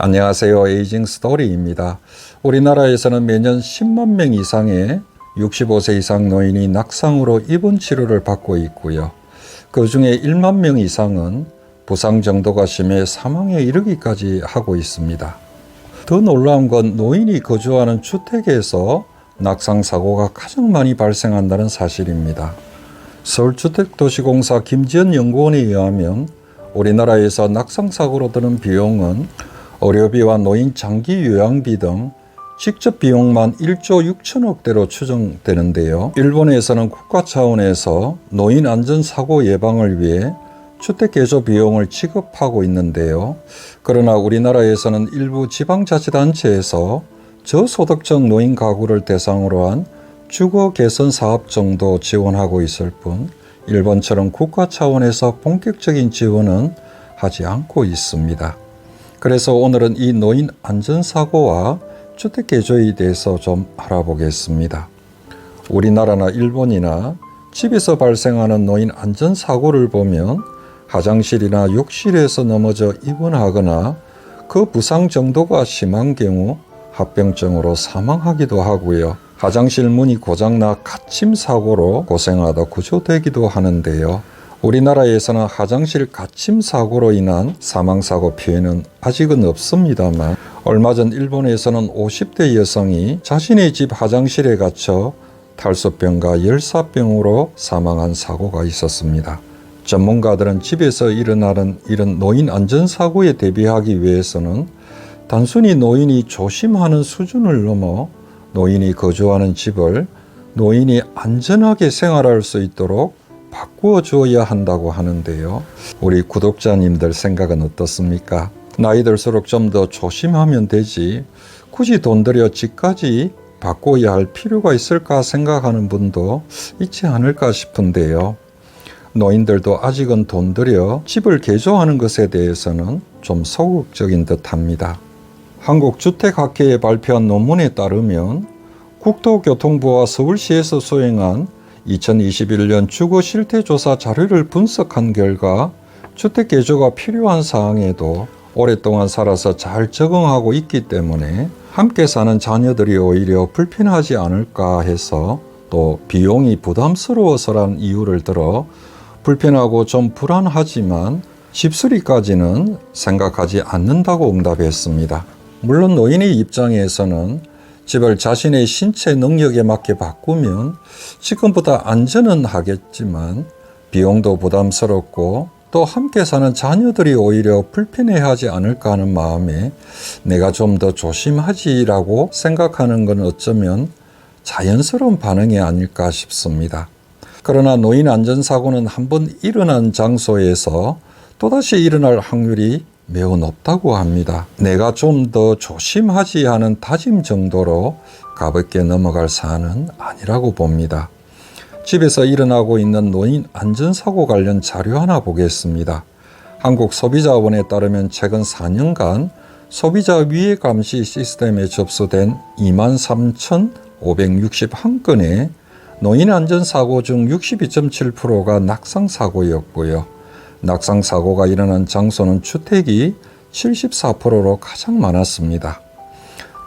안녕하세요. 에이징 스토리입니다. 우리나라에서는 매년 10만 명 이상의 65세 이상 노인이 낙상으로 입원 치료를 받고 있고요. 그 중에 1만 명 이상은 부상 정도가 심해 사망에 이르기까지 하고 있습니다. 더 놀라운 건 노인이 거주하는 주택에서 낙상 사고가 가장 많이 발생한다는 사실입니다. 서울주택도시공사 김지연 연구원에 의하면 우리나라에서 낙상 사고로 드는 비용은 의료비와 노인 장기 요양비 등 직접 비용만 1조 6천억 대로 추정되는데요. 일본에서는 국가 차원에서 노인 안전 사고 예방을 위해 주택 개조 비용을 지급하고 있는데요. 그러나 우리나라에서는 일부 지방자치단체에서 저소득층 노인 가구를 대상으로 한 주거 개선 사업 정도 지원하고 있을 뿐 일본처럼 국가 차원에서 본격적인 지원은 하지 않고 있습니다. 그래서 오늘은 이 노인 안전사고와 주택 개조에 대해서 좀 알아보겠습니다. 우리나라나 일본이나 집에서 발생하는 노인 안전사고를 보면 화장실이나 욕실에서 넘어져 입원하거나 그 부상 정도가 심한 경우 합병증으로 사망하기도 하고요. 화장실 문이 고장나 갇힘 사고로 고생하다 구조되기도 하는데요. 우리나라에서는 화장실 갇힘 사고로 인한 사망 사고 피해는 아직은 없습니다만 얼마 전 일본에서는 50대 여성이 자신의 집 화장실에 갇혀 탈수병과 열사병으로 사망한 사고가 있었습니다. 전문가들은 집에서 일어나는 이런 노인 안전 사고에 대비하기 위해서는 단순히 노인이 조심하는 수준을 넘어 노인이 거주하는 집을 노인이 안전하게 생활할 수 있도록 바꾸어 주어야 한다고 하는데요. 우리 구독자님들 생각은 어떻습니까? 나이 들수록 좀 더 조심하면 되지. 굳이 돈 들여 집까지 바꿔야 할 필요가 있을까 생각하는 분도 있지 않을까 싶은데요. 노인들도 아직은 돈 들여 집을 개조하는 것에 대해서는 좀 소극적인 듯 합니다. 한국주택학회에 발표한 논문에 따르면 국토교통부와 서울시에서 수행한 2021년 주거 실태 조사 자료를 분석한 결과 주택 개조가 필요한 사항에도 오랫동안 살아서 잘 적응하고 있기 때문에 함께 사는 자녀들이 오히려 불편하지 않을까 해서 또 비용이 부담스러워서란 이유를 들어 불편하고 좀 불안하지만 집수리까지는 생각하지 않는다고 응답했습니다. 물론 노인의 입장에서는 집을 자신의 신체 능력에 맞게 바꾸면 지금보다 안전은 하겠지만 비용도 부담스럽고 또 함께 사는 자녀들이 오히려 불편해하지 않을까 하는 마음에 내가 좀 더 조심하지라고 생각하는 건 어쩌면 자연스러운 반응이 아닐까 싶습니다. 그러나 노인 안전사고는 한번 일어난 장소에서 또다시 일어날 확률이 매우 높다고 합니다. 내가 좀 더 조심하지 하는 다짐 정도로 가볍게 넘어갈 사안은 아니라고 봅니다. 집에서 일어나고 있는 노인 안전사고 관련 자료 하나 보겠습니다. 한국소비자원에 따르면 최근 4년간 소비자 위해 감시 시스템에 접수된 23,561건의 노인 안전사고 중 62.7%가 낙상사고였고요. 낙상 사고가 일어난 장소는 주택이 74%로 가장 많았습니다.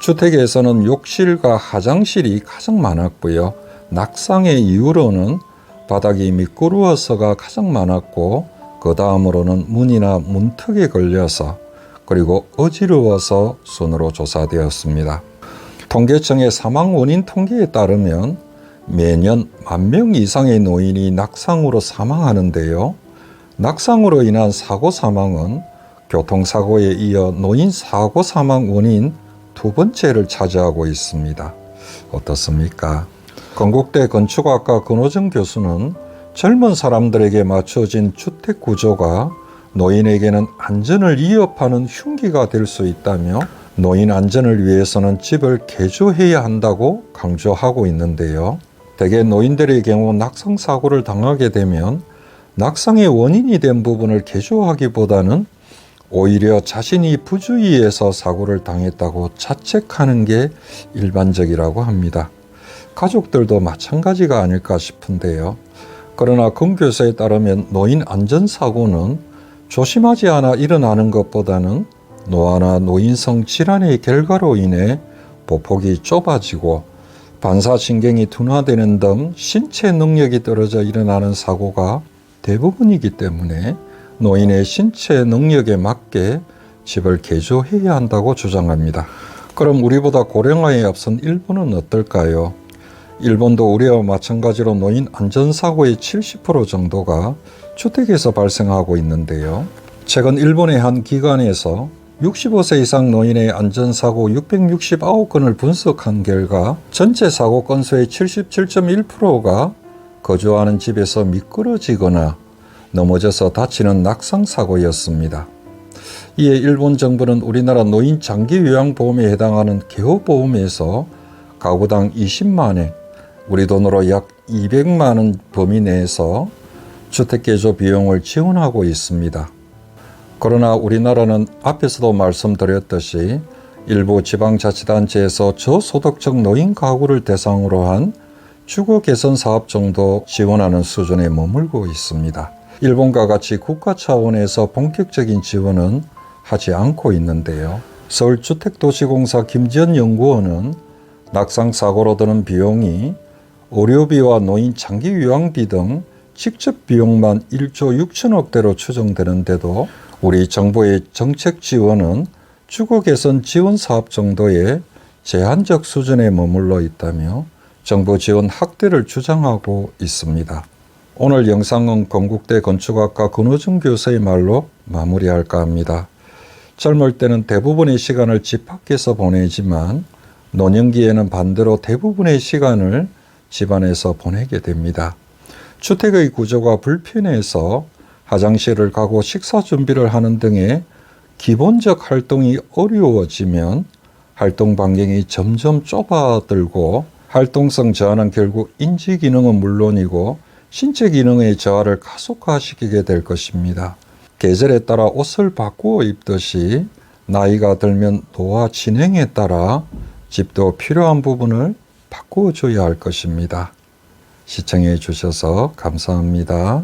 주택에서는 욕실과 화장실이 가장 많았고요. 낙상의 이유로는 바닥이 미끄러워서가 가장 많았고 그 다음으로는 문이나 문턱에 걸려서 그리고 어지러워서 순으로 조사되었습니다. 통계청의 사망 원인 통계에 따르면 매년 만 명 이상의 노인이 낙상으로 사망하는데요. 낙상으로 인한 사고 사망은 교통사고에 이어 노인 사고 사망 원인 두 번째를 차지하고 있습니다. 어떻습니까? 건국대 건축학과 근호정 교수는 젊은 사람들에게 맞춰진 주택 구조가 노인에게는 안전을 위협하는 흉기가 될 수 있다며 노인 안전을 위해서는 집을 개조해야 한다고 강조하고 있는데요. 대개 노인들의 경우 낙상 사고를 당하게 되면 낙상의 원인이 된 부분을 개조하기보다는 오히려 자신이 부주의해서 사고를 당했다고 자책하는 게 일반적이라고 합니다. 가족들도 마찬가지가 아닐까 싶은데요. 그러나 금 교수에 따르면 노인 안전사고는 조심하지 않아 일어나는 것보다는 노화나 노인성 질환의 결과로 인해 보폭이 좁아지고 반사신경이 둔화되는 등 신체 능력이 떨어져 일어나는 사고가 대부분이기 때문에 노인의 신체 능력에 맞게 집을 개조해야 한다고 주장합니다. 그럼 우리보다 고령화에 앞선 일본은 어떨까요? 일본도 우리와 마찬가지로 노인 안전사고의 70% 정도가 주택에서 발생하고 있는데요. 최근 일본의 한 기관에서 65세 이상 노인의 안전사고 669건을 분석한 결과 전체 사고 건수의 77.1%가 거주하는 집에서 미끄러지거나 넘어져서 다치는 낙상사고였습니다. 이에 일본 정부는 우리나라 노인 장기 요양보험에 해당하는 개호보험에서 가구당 20만에 우리 돈으로 약 200만 원 범위 내에서 주택개조 비용을 지원하고 있습니다. 그러나 우리나라는 앞에서도 말씀드렸듯이 일부 지방자치단체에서 저소득층 노인 가구를 대상으로 한 주거 개선 사업 정도 지원하는 수준에 머물고 있습니다. 일본과 같이 국가 차원에서 본격적인 지원은 하지 않고 있는데요. 서울주택도시공사 김지연 연구원은 낙상 사고로 드는 비용이 의료비와 노인 장기 요양비 등 직접 비용만 1조 6천억 대로 추정되는데도 우리 정부의 정책 지원은 주거 개선 지원 사업 정도의 제한적 수준에 머물러 있다며 정부 지원 확대를 주장하고 있습니다. 오늘 영상은 건국대 건축학과 근호중 교수의 말로 마무리할까 합니다. 젊을 때는 대부분의 시간을 집 밖에서 보내지만 노년기에는 반대로 대부분의 시간을 집안에서 보내게 됩니다. 주택의 구조가 불편해서 화장실을 가고 식사 준비를 하는 등의 기본적 활동이 어려워지면 활동 반경이 점점 좁아들고 활동성 저하는 결국 인지 기능은 물론이고 신체 기능의 저하를 가속화시키게 될 것입니다. 계절에 따라 옷을 바꾸어 입듯이 나이가 들면 노화 진행에 따라 집도 필요한 부분을 바꾸어 줘야 할 것입니다. 시청해 주셔서 감사합니다.